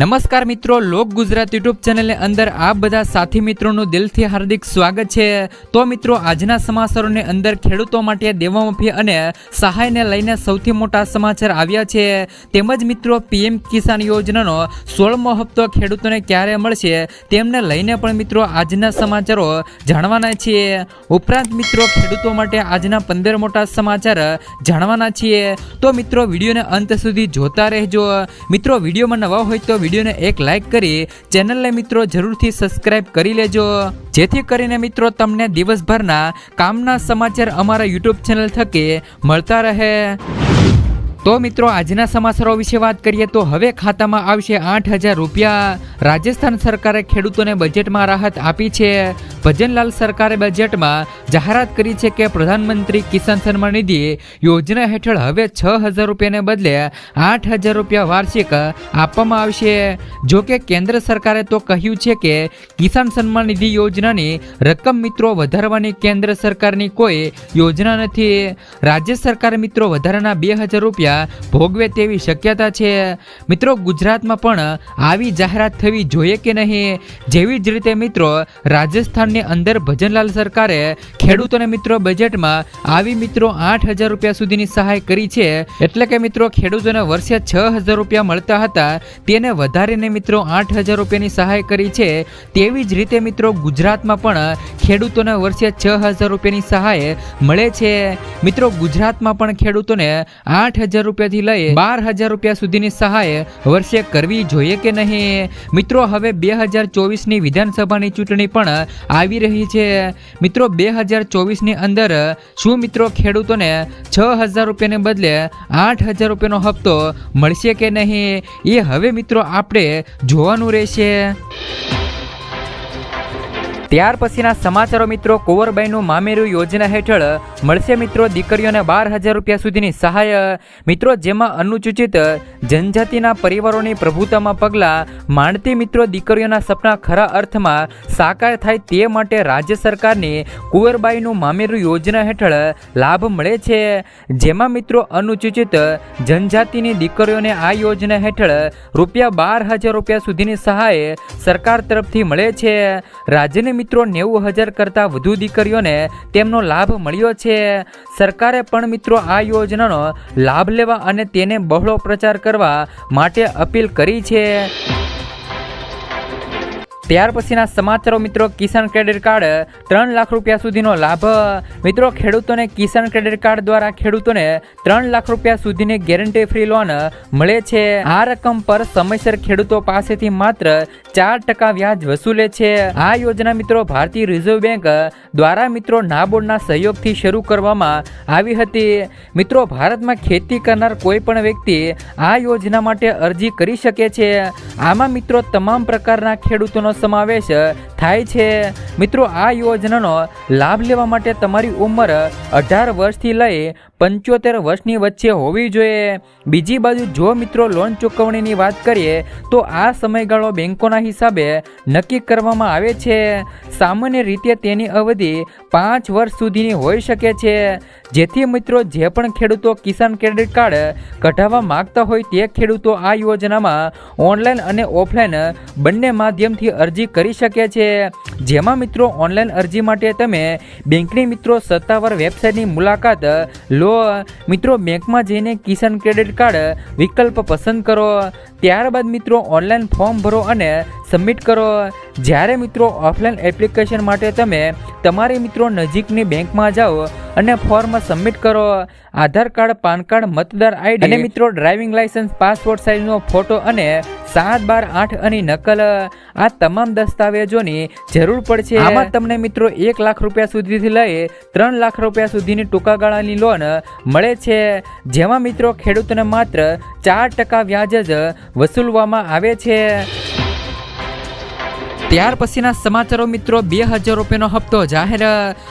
નમસ્કાર મિત્રો, લોક ગુજરાત યુટ્યુબ ચેનલની અંદર આ બધા સાથી મિત્રોનું દિલથી હાર્દિક સ્વાગત છે. તો મિત્રો, આજના સમાચારોની અંદર ખેડૂતો માટે દેવામાફી અને સહાયને લઈને સૌથી મોટા સમાચાર આવ્યા છે. તેમજ મિત્રો, પીએમ કિસાન યોજનાનો સોળમો હપ્તો ખેડૂતોને ક્યારે મળશે તેમને લઈને પણ મિત્રો આજના સમાચારો જાણવાના છીએ. ઉપરાંત મિત્રો, ખેડૂતો માટે આજના પંદર મોટા સમાચાર જાણવાના છીએ. તો મિત્રો, વિડીયોને અંત સુધી જોતા રહેજો. મિત્રો, વિડીયોમાં નવા હોય તો વિડીયોને એક લાઈક કરી ચેનલને મિત્રો જરૂરથી સબસ્ક્રાઇબ કરી લેજો. જેથી કરીને મિત્રો તમને દિવસભરના કામના સમાચાર અમારા યુટ્યુબ ચેનલ થકી મળતા રહે. તો મિત્રો, આજના સમાચારો વિશે વાત કરીએ તો હવે ખાતામાં આવશે આઠ હજાર રૂપિયા. રાજસ્થાન સરકારે ખેડૂતોને બજેટમાં રાહત આપી છે. ભજનલાલ સરકારે બજેટમાં જાહેરાત કરી છે કે પ્રધાનમંત્રી કિસાન સન્માન નિધિ યોજના હેઠળ હવે છ હજાર રૂપિયાને બદલે આઠ હજાર રૂપિયા વાર્ષિક આપવામાં આવશે. જો કે કેન્દ્ર સરકારે તો કહ્યું છે કે કિસાન સન્માન નિધિ યોજનાની રકમ મિત્રો વધારવાની કેન્દ્ર સરકારની કોઈ યોજના નથી. રાજ્ય સરકારે મિત્રો વધારાના બે હજાર રૂપિયા ભોગવે તેવી શક્યતા છે. મિત્રો, ગુજરાતમાં પણ આવી જાહેરાત થવી જોઈએ કે નહીં? જેવી જ રીતે મિત્રો, રાજસ્થાનની અંદર ભજનલાલ સરકારે ખેડૂતોને મિત્રો બજેટમાં આવી મિત્રો આઠ હજાર રૂપિયા સુધીની સહાય કરી છે. એટલે કે મિત્રો, ખેડૂતોને વર્ષે છ હજાર રૂપિયા મળતા હતા. તેને વધારીને મિત્રો આઠ હજાર રૂપિયાની સહાય કરી છે. તેવી જ રીતે મિત્રો, ગુજરાતમાં પણ ખેડૂતોને વર્ષે છ હજાર રૂપિયાની સહાય મળે છે. મિત્રો, ગુજરાતમાં પણ ખેડૂતોને આઠ હજાર રૂપિયાથી લઈ બાર હજાર રૂપિયા સુધીની સહાય વર્ષે કરવી જોઈએ કે નહીં? મિત્રો, હવે બે હજાર ચોવીસની વિધાનસભાની ચૂંટણી પણ આવી રહી છે. મિત્રો, બે હજાર ચોવીસની અંદર શું મિત્રો ખેડૂતોને છ હજાર રૂપિયાને બદલે આઠ હજાર રૂપિયાનો હપ્તો મળશે કે નહીં? એ હવે મિત્રો આપણે જોવાનું રહેશે. ત્યાર પછીના સમાચારો મિત્રો, કુંવરબાઈનું મામેરું યોજના હેઠળ મળશે મિત્રો દીકરીઓને બાર હજાર રૂપિયા સુધીની સહાય. મિત્રો, જેમાં અનુસૂચિત જનજાતિના પરિવારોની પ્રભુતામાં પગલાં માંડતી મિત્રો દીકરીઓના સપના ખરા અર્થમાં સાકાર થાય તે માટે રાજ્ય સરકારની કુંવરબાઈનું મામેરું યોજના હેઠળ લાભ મળે છે. જેમાં મિત્રો, અનુસૂચિત જનજાતિની દીકરીઓને આ યોજના હેઠળ રૂપિયા બાર હજાર રૂપિયા સુધીની સહાય સરકાર તરફથી મળે છે. રાજ્યની મિત્રો નેવું હજાર કરતાં વધુ દીકરીઓને તેમનો લાભ મળ્યો છે. સરકારે પણ મિત્રો આ યોજનાનો લાભ લેવા અને તેને બહોળો પ્રચાર કરવા માટે અપીલ કરી છે. ત્યાર પછીના સમાચારો મિત્રો, કિસાન ક્રેડિટ કાર્ડ, ત્રણ લાખ રૂપિયા સુધીનો લાભ. મિત્રો, ખેડૂતોને કિસાન ક્રેડિટ કાર્ડ દ્વારા ખેડૂતોને ત્રણ લાખ રૂપિયા સુધીની ગેરંટી ફ્રી લોન મળે છે. આ રકમ પર સમયસર ખેડૂતો પાસેથી માત્ર ચાર ટકા વ્યાજ વસૂલે છે. આ યોજના મિત્રો, ભારતીય રિઝર્વ બેંક દ્વારા મિત્રો નાબોર્ડના સહયોગથી શરૂ કરવામાં આવી હતી. મિત્રો, ભારતમાં ખેતી કરનાર કોઈ પણ વ્યક્તિ આ યોજના માટે અરજી કરી શકે છે. આમાં મિત્રો, તમામ પ્રકારના ખેડૂતોનો સમાવેશ થાય છે. મિત્રો આ યોજનાનો લાભ લેવા માટે તમારી ઉંમર અઢાર વર્ષથી લઈ પંચોતેર વર્ષની વચ્ચે હોવી જોઈએ. બીજી બાજુ જો મિત્રો લોન ચૂકવણીની વાત કરીએ, તો આ સમયગાળો બેંકોના હિસાબે નક્કી કરવામાં આવે છે. સામાન્ય રીતે તેની અવધિ પાંચ વર્ષ સુધીની હોઈ શકે છે. જેથી મિત્રો જે પણ ખેડૂતો કિસાન ક્રેડિટ કાર્ડ કઢાવવા માંગતા હોય તે ખેડૂતો આ યોજનામાં ઓનલાઈન અને ઓફલાઈન બંને માધ્યમથી અરજી કરી શકે છે. જેમાં મિત્રો ઓનલાઈન અરજી માટે તમે બેંકની મિત્રો સત્તાવાર વેબસાઇટની મુલાકાત લો મિત્રો બેંકમાં જઈને કિસાન ક્રેડિટ કાર્ડ વિકલ્પ પસંદ કરો. ત્યારબાદ મિત્રો ઓનલાઈન ફોર્મ ભરો અને સબમિટ કરો. જ્યારે મિત્રો ઓફલાઈન એપ્લિકેશન માટે તમે તમારી મિત્રો નજીકની બેંકમાં જાઓ અને ફોર્મ સબમિટ કરો. આધાર કાર્ડ પાન કાર્ડ મતદાર આઈડી અને મિત્રો ડ્રાઇવિંગ લાયસન્સ પાસપોર્ટ સાઇઝનો ફોટો અને સાત બાર આઠ અને નકલ આ તમામ દસ્તાવેજોની જરૂર પડશે. આમાં તમને મિત્રો એક લાખ રૂપિયા સુધીથી લઈ ત્રણ લાખ રૂપિયા સુધીની ટૂંકા ગાળાની લોન મળે છે. જેમાં મિત્રો ખેડૂતોને માત્ર ચાર ટકા વ્યાજ જ વસૂલવામાં આવે છે. ત્યાર પછીના સમાચારો મિત્રો, બે હજાર રૂપિયાનો હપ્તો જાહેર.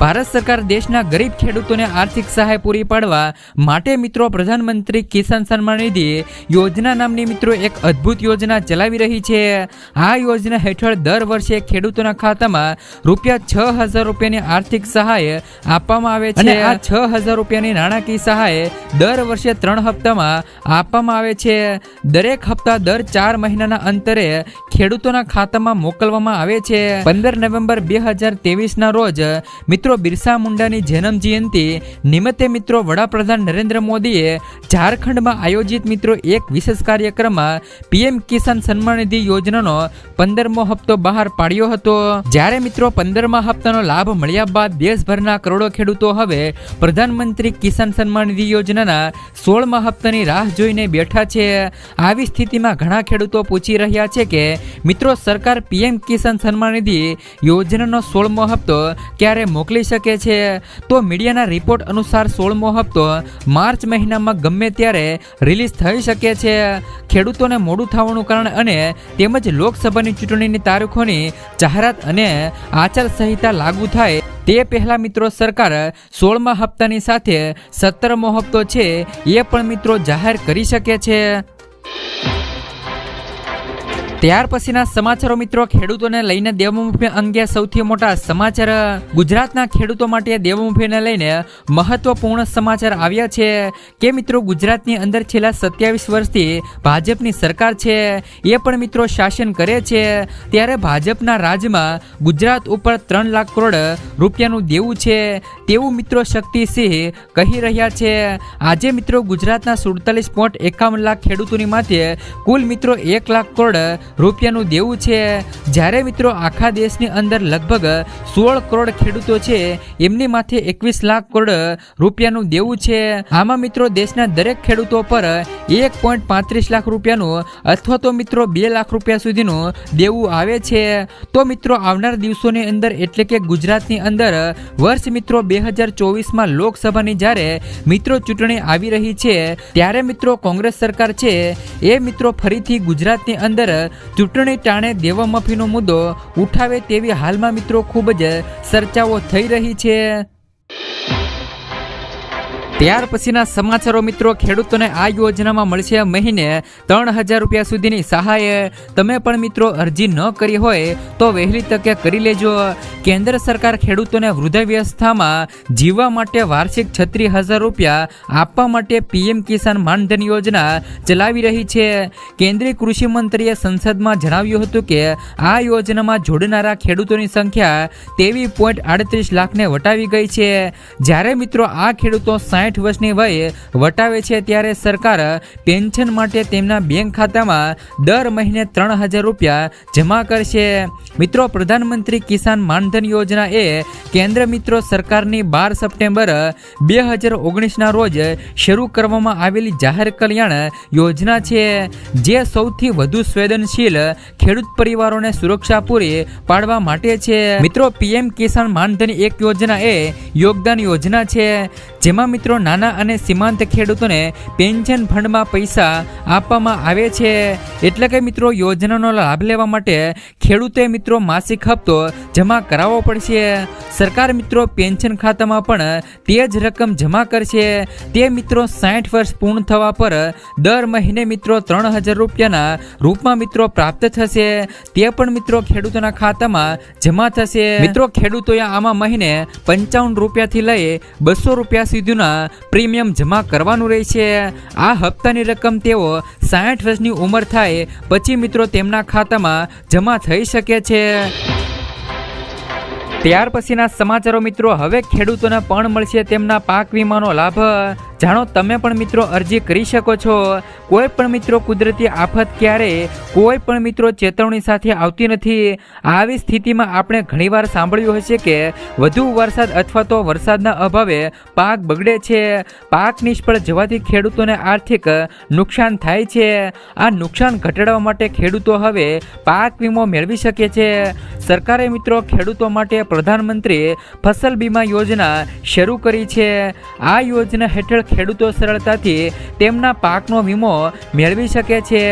ભારત સરકાર દેશના ગરીબ ખેડૂતોને આર્થિક સહાય પૂરી પાડવા માટે મિત્રો પ્રધાનમંત્રી કિસાન સન્માન નિધિ યોજના નામની મિત્રો એક અદ્ભુત યોજના ચલાવી રહી છે. આ યોજના હેઠળ દર વર્ષે ખેડૂતોના ખાતામાં રૂપિયા છ હજાર રૂપિયાની આર્થિક સહાય આપવામાં આવે છે. આ છ હજાર રૂપિયાની નાણાકીય સહાય દર વર્ષે ત્રણ હપ્તામાં આપવામાં આવે છે. દરેક હપ્તા દર ચાર મહિનાના અંતરે ખેડૂતોના ખાતામાં મોકલવામાં આવે છે. પંદર નવેમ્બર બે હજાર ના રોજ મિત્રો બિરસા મુંડાની જન્મ જયંતિ નિમિત્તે મિત્રો વડાપ્રધાન નરેન્દ્ર મોદીએ ઝારખંડમાં આયોજિત મિત્રો એક વિશેષ કાર્યક્રમમાં પીએમ કિસાન સન્માન નિધિ યોજનાનો પંદરમો હપ્તો બહાર પાડ્યો હતો. જ્યારે મિત્રો પંદરમા હપ્તાનો લાભ મળ્યા બાદ દેશભરના કરોડો ખેડૂતો હવે પ્રધાનમંત્રી કિસાન સન્માન નિધિ યોજનાના સોળમા હપ્તાની રાહ જોઈને બેઠા છે. આવી સ્થિતિમાં ઘણા ખેડૂતો પૂછી રહ્યા છે કે મિત્રો સરકાર પીએમ કિસાન સન્માન નિધિ યોજનાનો સોળમો હપ્તો ક્યારે મોકલી શકે છે? તો મીડિયાના રિપોર્ટ અનુસાર સોળમો હપ્તો માર્ચ મહિનામાં ગમે ત્યારે રિલીઝ થઈ શકે છે. ખેડૂતોને મોડું થવાનું કારણ અને તેમજ લોકસભાની ચૂંટણીની તારીખોની જાહેરાત અને આચારસંહિતા લાગુ થાય તે પહેલા મિત્રો સરકાર સોળમા હપ્તાની સાથે સત્તરમો હપ્તો છે એ પણ મિત્રો જાહેર કરી શકે છે. ત્યાર પછીના સમાચારો મિત્રો, ખેડૂતોને લઈને દેવમુફી અંગે સૌથી મોટા સમાચાર, ગુજરાતના ખેડૂતો માટે દેવમુફીને લઈને મહત્વપૂર્ણ સમાચાર આવ્યા છે. કે મિત્રો, ગુજરાતની અંદર છેલ્લા સત્યાવીસ વર્ષથી ભાજપની સરકાર છે, એ પણ મિત્રો શાસન કરે છે. ત્યારે ભાજપના રાજમાં ગુજરાત ઉપર ત્રણ લાખ કરોડ રૂપિયાનું દેવું છે. તેવું મિત્રો શક્તિસિંહ કહી રહ્યા છે. આજે મિત્રો ગુજરાતના સુડતાલીસ પોઈન્ટ એકાવન લાખ ખેડૂતોની માથે કુલ મિત્રો એક લાખ કરોડ રૂપિયાનું દેવું છે. જ્યારે મિત્રો આખા દેશની અંદર લગભગ સોળ કરોડ ખેડૂતો છે, એમની માથે એકવીસ લાખ કરોડ રૂપિયાનું દેવું છે. આમાં મિત્રો દેશના દરેક ખેડૂતો પર એક પોઈન્ટ પાંત્રીસ લાખ રૂપિયાનું અથવા તો મિત્રો બે લાખ રૂપિયા સુધીનું દેવું આવે છે. તો મિત્રો આવનાર દિવસોની અંદર એટલે કે ગુજરાતની અંદર વર્ષ મિત્રો બે હજાર ચોવીસમાં લોકસભાની જ્યારે મિત્રો ચૂંટણી આવી રહી છે, ત્યારે મિત્રો કોંગ્રેસ સરકાર છે, એ મિત્રો ફરીથી ગુજરાતની અંદર ચૂંટણી ટાણે દેવામાફીનો મુદ્દો ઉઠાવે તેવી હાલમાં મિત્રો ખૂબ જ ચર્ચાઓ થઈ રહી છે. ત્યાર પછીના સમાચારો મિત્રો, ખેડૂતોને આ યોજનામાં મળશે મહિને ત્રણ હજાર રૂપિયા સુધીની સહાય. તમે પણ મિત્રો અરજી ન કરી હોય તો વહેલી તકે કરી લેજો. કેન્દ્ર સરકાર ખેડૂતોને વૃદ્ધાવ્યવસ્થામાં જીવવા માટે વાર્ષિક છત્રીસ હજાર રૂપિયા આપવા માટે પીએમ કિસાન માનધન યોજના ચલાવી રહી છે. કેન્દ્રીય કૃષિ મંત્રીએ સંસદમાં જણાવ્યું હતું કે, આ યોજનામાં જોડનારા ખેડૂતોની સંખ્યા તેવી પોઈન્ટ આડત્રીસ લાખને વટાવી ગઈ છે. જ્યારે મિત્રો આ ખેડૂતો સાઠ વર્ષની વયે વટાવે છે ત્યારે સરકાર પેન્શન માટે તેમના બેંક ખાતામાં દર મહિને ત્રણ હજાર રૂપિયા જમા કરશે. મિત્રો, પ્રધાનમંત્રી કિસાન માનધન યોજના એ કેન્દ્ર મિત્રો સરકારની બાર સપ્ટેમ્બર બે હજાર ઓગણીસના રોજ શરૂ કરવામાં આવેલી જાહેર કલ્યાણ યોજના છે, જે સૌથી વધુ સંવેદનશીલ ખેડૂત પરિવારોને સુરક્ષા પૂરી પાડવા માટે છે. મિત્રો, પીએમ કિસાન માનધન એક યોજના એ યોગદાન યોજના છે. જેમાં મિત્રો નાના અને સીમાંત ખેડૂતોને પેન્શન ફંડમાં પૈસા આપવામાં આવે છે. એટલે કે મિત્રો યોજનાનો લાભ લેવા માટે ખેડૂતોએ મિત્રો માસિક હપ્તો જમા કરાવવો પડશે. સરકાર મિત્રો પેન્શન ખાતામાં પણ તે જ રકમ જમા કરશે. તે મિત્રો સાઠ વર્ષ પૂર્ણ થવા પર દર મહિને મિત્રો ત્રણ હજાર રૂપિયાના રૂપમાં મિત્રો પ્રાપ્ત થશે. તે પણ મિત્રો ખેડૂતોના ખાતામાં જમા થશે. મિત્રો ખેડૂતોએ આમાં મહિને પંચાવન રૂપિયાથી લઈ બસો રૂપિયા સુધીના પ્રીમિયમ જમા કરવાનું રહેશે. આ હપ્તાની રકમ તેઓ સાઠ વર્ષની ઉંમર થાય, પછી મિત્રો તેમના ખાતામાં જમા થઈ શકે છે. ત્યાર પછીના સમાચારો મિત્રો, હવે ખેડૂતોને પણ મળશે તેમના પાક વીમાનો લાભ. જાણો, તમે પણ મિત્રો અરજી કરી શકો છો. કોઈ પણ મિત્રો કુદરતી આફત ક્યારે, કોઈ પણ મિત્રો ચેતવણી સાથે આવતી નથી. આવી સ્થિતિમાં આપણે ઘણીવાર સાંભળ્યું હશે કે, વધુ વરસાદ અથવા તો વરસાદના અભાવે પાક બગડે છે. પાક નિષ્ફળ જવાથી ખેડૂતોને આર્થિક નુકસાન થાય છે. આ નુકસાન ઘટાડવા માટે ખેડૂતો હવે પાક વીમો મેળવી શકે છે. સરકારે મિત્રો ખેડૂતો માટે પ્રધાનમંત્રી ફસલ બીમા યોજના શરૂ કરી છે. આ યોજના હેઠળ ખેડૂતો સરળતાથી તેમના પાકનો વીમો મેળવી શકે છે.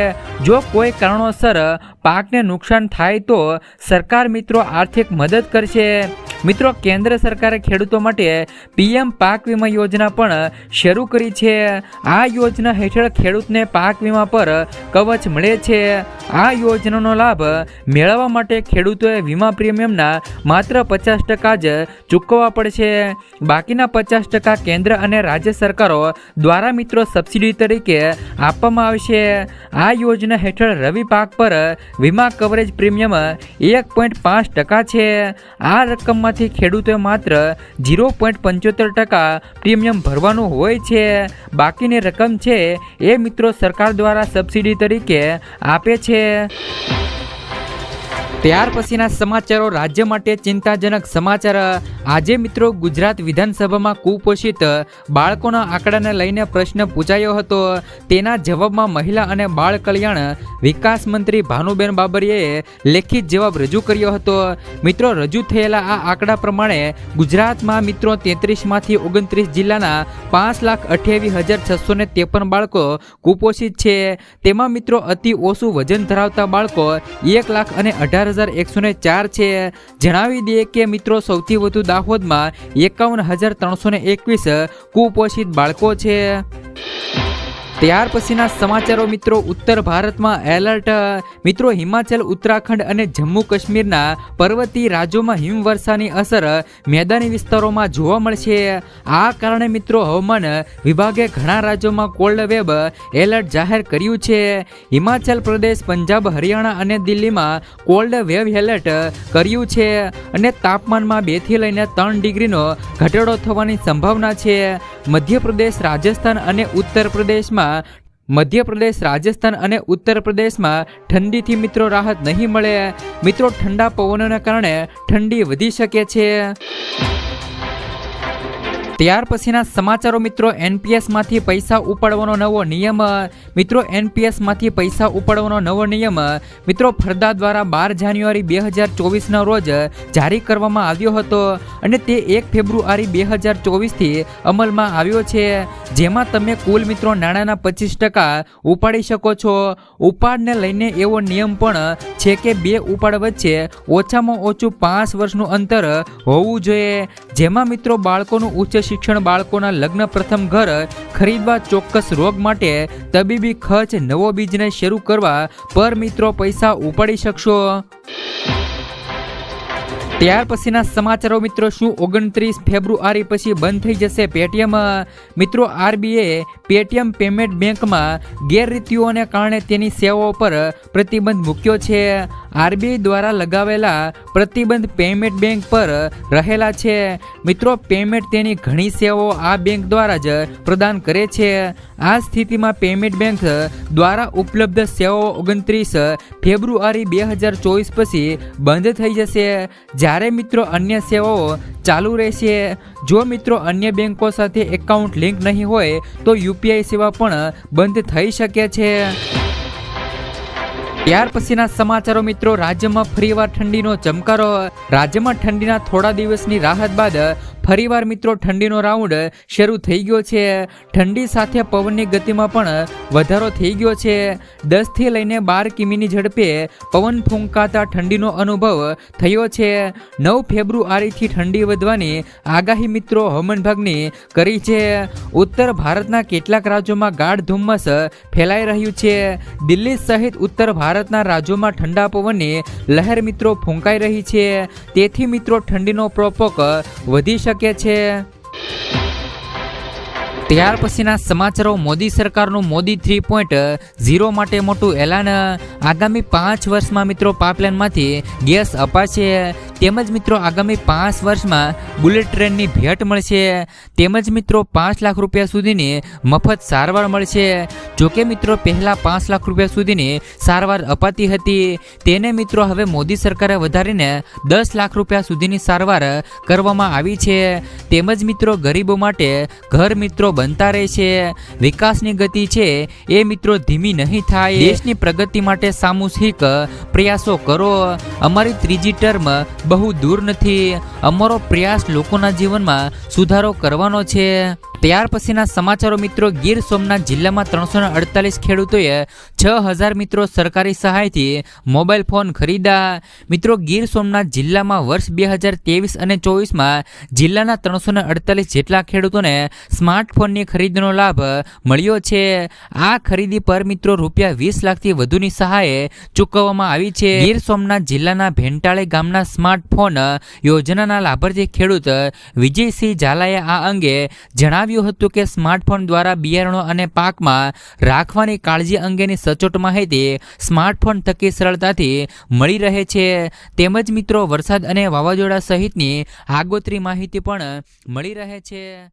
જો કોઈ કારણોસર પાકને નુકસાન થાય તો સરકાર મિત્રો આર્થિક મદદ કરશે. મિત્રો, કેન્દ્ર સરકારે ખેડૂતો માટે પીએમ પાક વીમા યોજના પણ શરૂ કરી છે. આ યોજના હેઠળ ખેડૂતને પાક વીમા પર કવચ મળે છે. આ યોજનાનો લાભ મેળવવા માટે ખેડૂતોએ વીમા પ્રીમિયમના માત્ર પચાસ ટકા જ ચૂકવવા પડશે. બાકીના પચાસ ટકા કેન્દ્ર અને રાજ્ય સરકારો દ્વારા મિત્રો સબસિડી તરીકે આપવામાં આવશે. આ યોજના હેઠળ રવિ પાક પર વીમા કવરેજ પ્રીમિયમ એક પોઈન્ટ પાંચ ટકા છે. આ રકમમાંથી ખેડૂતોએ માત્ર ઝીરો પોઈન્ટ પંચોતેર ટકા પ્રીમિયમ ભરવાનું હોય છે. બાકીની રકમ છે એ મિત્રો સરકાર દ્વારા સબસિડી તરીકે આપે છે. ત્યાર પછીના સમાચારો રાજ્ય માટે ચિંતાજનક સમાચાર આજે મિત્રો ગુજરાત વિધાનસભામાં કુપોષિત બાળકોના આંકડાને લઈને પ્રશ્ન પૂછાયો હતો. તેના જવાબમાં મહિલા અને બાળ કલ્યાણ વિકાસ મંત્રી ભાનુબેન બાબરીએ લેખિત જવાબ રજૂ કર્યો હતો. મિત્રો, રજૂ થયેલા આ આંકડા પ્રમાણે ગુજરાતમાં મિત્રો તેત્રીસમાંથી ઓગણત્રીસ જિલ્લાના પાંચ લાખ અઠ્યાવીસ હજાર છસો ને ત્રેપન બાળકો કુપોષિત છે. તેમાં મિત્રો અતિ ઓછું વજન ધરાવતા બાળકો એક લાખ અને અઢાર હજાર એકસો ને ચાર છે. જણાવી દઈએ કે મિત્રો, સૌથી વધુ દાહોદમાં એકાવન હજાર ત્રણસો ને એકવીસ કુપોષિત બાળકો છે. ત્યાર પછીના સમાચારો મિત્રો. ઉત્તર ભારતમાં એલર્ટ મિત્રો, હિમાચલ, ઉત્તરાખંડ અને જમ્મુ કાશ્મીરના પર્વતીય રાજ્યોમાં હિમવર્ષાની અસર મેદાની વિસ્તારોમાં જોવા મળશે. આ કારણે મિત્રો હવામાન વિભાગે ઘણા રાજ્યોમાં કોલ્ડ વેબ એલર્ટ જાહેર કર્યું છે. હિમાચલ પ્રદેશ, પંજાબ, હરિયાણા અને દિલ્હીમાં કોલ્ડ વેવ એલર્ટ કર્યું છે અને તાપમાનમાં બેથી લઈને ત્રણ ડિગ્રીનો ઘટાડો થવાની સંભાવના છે. મધ્યપ્રદેશ, રાજસ્થાન અને ઉત્તર પ્રદેશમાં મધ્યપ્રદેશ, રાજસ્થાન અને ઉત્તર પ્રદેશમાં ઠંડીથી મિત્રો રાહત નહીં મળે. મિત્રો, ઠંડા પવનોના કારણે ઠંડી વધી શકે છે. ત્યાર પછીના સમાચારો મિત્રો એનપીએસમાંથી પૈસા ઉપાડવાનો નવો નિયમ, મિત્રો એનપીએસમાંથી પૈસા ઉપાડવાનો નવો નિયમ, મિત્રો, ફરદા દ્વારા બાર જાન્યુઆરી બે હજાર ચોવીસના રોજ જારી કરવામાં આવ્યો હતો અને તે એક ફેબ્રુઆરી બે હજાર ચોવીસથી અમલમાં આવ્યો છે. જેમાં તમે કુલ મિત્રો નાણાંના પચીસ ટકા ઉપાડી શકો છો. ઉપાડને લઈને એવો નિયમ પણ છે કે બે ઉપાડ વચ્ચે ઓછામાં ઓછું પાંચ વર્ષનું અંતર હોવું જોઈએ. જેમાં મિત્રો બાળકોનું ઉચ્ચ શિક્ષણ બાળકોના લગ્ન પ્રથમ ઘર ખરીદવા ચોક્કસ રોગ માટે તબીબી ખર્ચ નવો બિઝનેસ શરૂ કરવા પર મિત્રો પૈસા ઉપાડી શકશો. ત્યાર પછીના સમાચારો મિત્રો, શું ઓગણત્રીસ ફેબ્રુઆરી પછી બંધ થઈ જશે પેટીએમ મિત્રો, આરબીએ પેટીએમ પેમેન્ટ બેંકમાં ગેરરીતિઓને કારણે તેની સેવાઓ પર પ્રતિબંધ મૂક્યો છે. આરબીઆઈ દ્વારા લગાવેલા પ્રતિબંધ પેમેન્ટ બેંક પર રહેલા છે. મિત્રો પેમેન્ટ તેની ઘણી સેવાઓ આ બેંક દ્વારા જ પ્રદાન કરે છે. આ સ્થિતિમાં પેમેન્ટ બેંક દ્વારા ઉપલબ્ધ સેવાઓ ઓગણત્રીસ ફેબ્રુઆરી બે હજાર ચોવીસ પછી બંધ થઈ જશે. જ્યારે મિત્રો અન્ય સેવાઓ ચાલુ રહેશે. જો મિત્રો અન્ય બેંકો સાથે એકાઉન્ટ લિંક નહીં હોય, તો યુપીઆઈ સેવા પણ બંધ થઈ શકે છે. ત્યાર પછીના સમાચારો મિત્રો રાજ્યમાં ફરીવાર ઠંડીનો ચમકારો. રાજ્યમાં ઠંડીના થોડા દિવસની રાહત બાદ ફરીવાર મિત્રો, ઠંડીનો રાઉન્ડ શરૂ થઈ ગયો છે. ઠંડી સાથે પવનની ગતિમાં પણ વધારો થઈ ગયો છે. દસથી લઈને બાર કિમીની ઝડપે પવન ફૂંકાતા ઠંડીનો અનુભવ થયો છે. નવ ફેબ્રુઆરીથી ઠંડી વધવાની આગાહી મિત્રો હવામાન વિભાગની કરી છે. ઉત્તર ભારતના કેટલાક રાજ્યોમાં ગાઢ ધુમ્મસ ફેલાઈ રહ્યું છે. દિલ્હી સહિત ઉત્તર ભારતના રાજ્યોમાં ઠંડા પવનની લહેર મિત્રો ફૂંકાઈ રહી છે. તેથી મિત્રો, ઠંડીનો પ્રકોપ વધી શકે છે? ત્યાર પછીના સમાચારો મોદી સરકારનું મોદી થ્રી પોઈન્ટ ઝીરો માટે મોટું એલાન. આગામી પાંચ વર્ષમાં મિત્રો પાઇપલાઇનમાંથી ગેસ અપાશે. તેમજ મિત્રો આગામી પાંચ વર્ષમાં બુલેટ ટ્રેનની ભેટ મળશે. તેમજ મિત્રો પાંચ લાખ રૂપિયા સુધીની મફત સારવાર મળશે. જોકે મિત્રો પહેલાં પાંચ લાખ રૂપિયા સુધીની સારવાર અપાતી હતી. તેને મિત્રો હવે મોદી સરકારે વધારીને દસ લાખ રૂપિયા સુધીની સારવાર કરવામાં આવી છે. તેમજ મિત્રો ગરીબો માટે ઘર મિત્રો બનતા રહેશે વિકાસની ગતિ છે એ મિત્રો ધીમી નહીં થાય. દેશની પ્રગતિ માટે સામૂહિક પ્રયાસો કરો. અમારી ત્રીજી ટર્મ બહુ દૂર નથી. અમારો પ્રયાસ લોકોના જીવનમાં સુધારો કરવાનો છે. ત્યાર પછીના સમાચારો મિત્રો, ગીર સોમનાથ જિલ્લામાં ત્રણસો અડતાલીસ ખેડૂતોએ છ હજાર મિત્રો સરકારી સહાયથી મોબાઈલ ફોન ખરીદ્યા. મિત્રો, ગીર સોમનાથ જિલ્લામાં વર્ષ બે હજાર ત્રેવીસ અને ચોવીસમાં જિલ્લાના ત્રણસો અડતાલીસ જેટલા ખેડૂતોને સ્માર્ટફોનની ખરીદીનો લાભ મળ્યો છે. આ ખરીદી પર મિત્રો, રૂપિયા વીસ લાખથી વધુની સહાય ચૂકવવામાં આવી છે. ગીર સોમનાથ જિલ્લાના ભેંટાળે ગામના સ્માર્ટફોન યોજનાના લાભાર્થી ખેડૂત વિજયસિંહ ઝાલાએ આ અંગે જણાવ્યું હતું કે સ્માર્ટફોન દ્વારા બિયારણો અને પાકમાં રાખવાની કાળજી અંગેની સચોટ માહિતી સ્માર્ટફોન થકી સરળતાથી મળી રહે છે. તેમજ મિત્રો, વરસાદ અને વાવાઝોડા સહિતની આગોતરી માહિતી પણ મળી રહે છે.